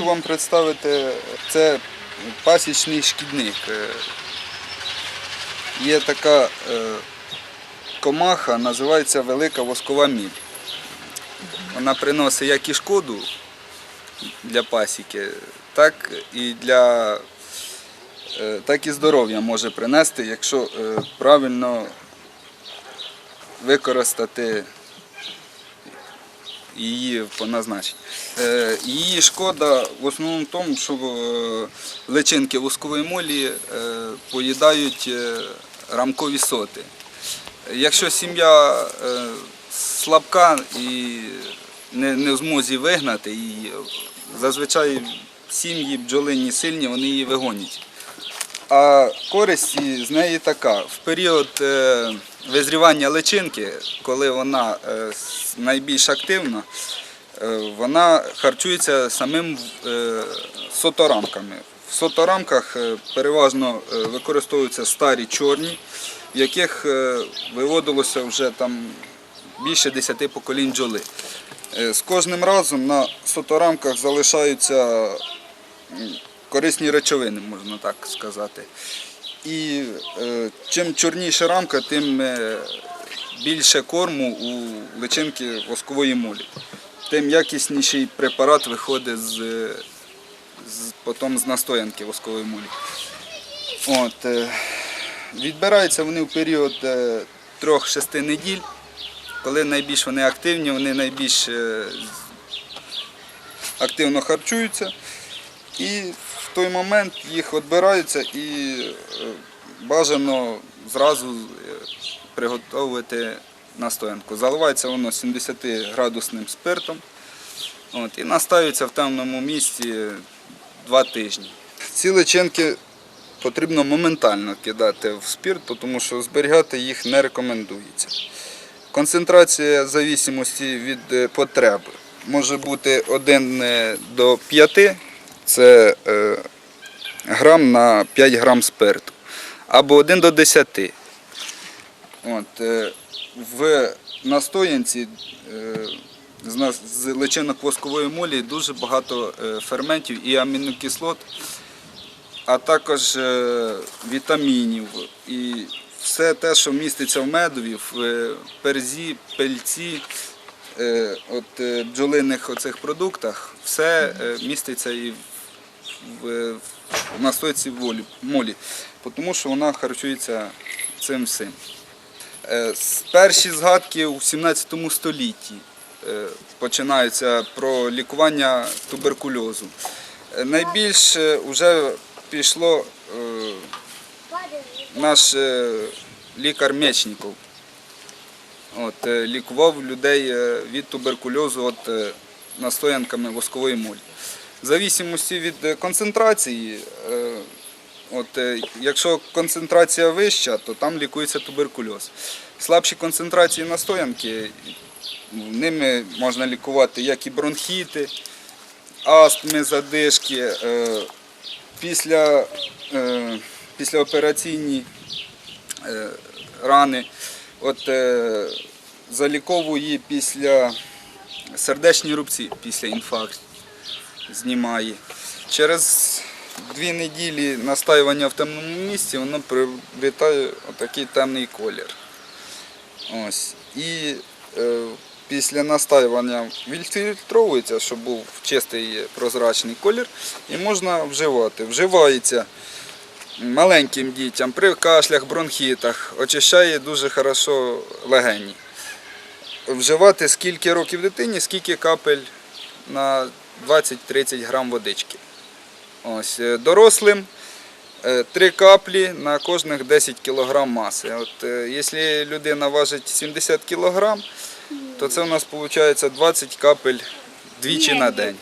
хочу вам представити, це пасічний шкідник. Е, Є така е, комаха, називається велика воскова міль. Вона приносить як і шкоду для пасіки, так і для е, так і здоров'я може принести, якщо правильно використати її по. Е, Її шкода в основному в тому, що е, личинки воскової молі е, поїдають рамкові соти. Якщо сім'я слабка і не, в змозі вигнати її, зазвичай сім'ї бджолині сильні, вони її вигонять. А користь з неї така. В період визрівання личинки, коли вона е, найбільш активна, е, вона харчується самим е, соторамками. В соторамках переважно використовуються старі чорні, в яких виводилося вже там більше 10 поколінь бджоли. З кожним разом на соторамках залишаються корисні речовини, можна так сказати. І е, чим чорніша рамка, тим е, більше корму у личинки воскової молі. Тим якісніший препарат виходить з, з, потім з настоянки воскової молі. От, е, відбираються вони в період е, 3-6 неділь, коли найбільш вони активні, вони найбільш активно харчуються. І в той момент їх відбираються і е, бажано зразу е, приготувати настоянку. Заливається воно 70-градусним спиртом от, і настаюється в темному місці два тижні. Ці личинки потрібно моментально кидати в спирт, тому що зберігати їх не рекомендується. Концентрація в зависимості від е, потреби може бути 1 е, до 5, це е, грам на 5 грам спирту, або 1 до 10. От, е, в настоянці е, з личинок воскової молі дуже багато ферментів і амінокислот, а також вітамінів і все те, що міститься в медові, в перзі, пельці, от е, бджолиних оцих продуктах, все е, міститься і в, настойці волі, молі, тому що вона харчується цим всім. Е, Перші згадки у 17 столітті е, починаються про лікування туберкульозу. Е, Найбільше вже пішло е, наш е, лікар Мечніков. От, е, лікував людей е, від туберкульозу от, е, настоянками воскової молі. В зависимості від концентрації, от, якщо концентрація вища, то там лікується туберкульоз. Слабші концентрації настоянки, ними можна лікувати як і бронхіти, астми, задишки, після, післяопераційні рани. От е, заліковую її після сердечні рубці, після інфаркту знімає. Через дві неділі настаювання в темному місці воно приобретає отакий темний колір. Ось. І е, після настаювання відфільтровується, щоб був чистий прозрачний колір, і можна вживати. Вживається маленьким дітям при кашлях, бронхітах, очищає дуже хорошо легені. Вживати скільки років дитині, скільки капель на 20-30 грам водички. Ось, е, дорослим 3 каплі на кожних 10 кг маси. От, е, якщо людина важить 70 кг, то це у нас виходить 20 капель двічі на день.